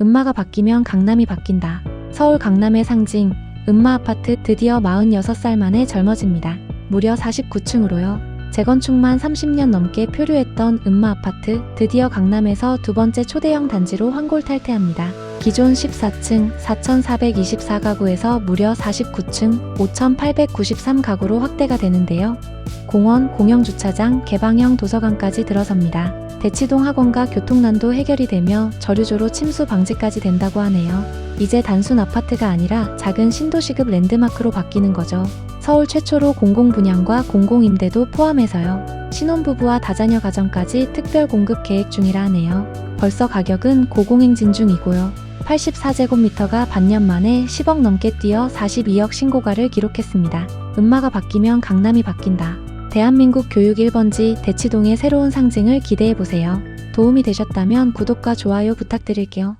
음마가 바뀌면 강남이 바뀐다. 서울 강남의 상징, 음마 아파트 드디어 46살 만에 젊어집니다. 무려 49층으로요. 재건축만 30년 넘게 표류했던 음마 아파트, 드디어 강남에서 두 번째 초대형 단지로 환골탈태합니다. 기존 14층 4,424가구에서 무려 49층 5,893가구로 확대가 되는데요. 공원, 공영주차장, 개방형 도서관까지 들어섭니다. 대치동 학원과 교통난도 해결이 되며 저류조로 침수 방지까지 된다고 하네요. 이제 단순 아파트가 아니라 작은 신도시급 랜드마크로 바뀌는 거죠. 서울 최초로 공공분양과 공공임대도 포함해서요. 신혼부부와 다자녀 가정까지 특별 공급 계획 중이라 하네요. 벌써 가격은 고공행진 중이고요. 84제곱미터가 반년 만에 10억 넘게 뛰어 42억 신고가를 기록했습니다. 음마가 바뀌면 강남이 바뀐다. 대한민국 교육 1번지 대치동의 새로운 상징을 기대해보세요. 도움이 되셨다면 구독과 좋아요 부탁드릴게요.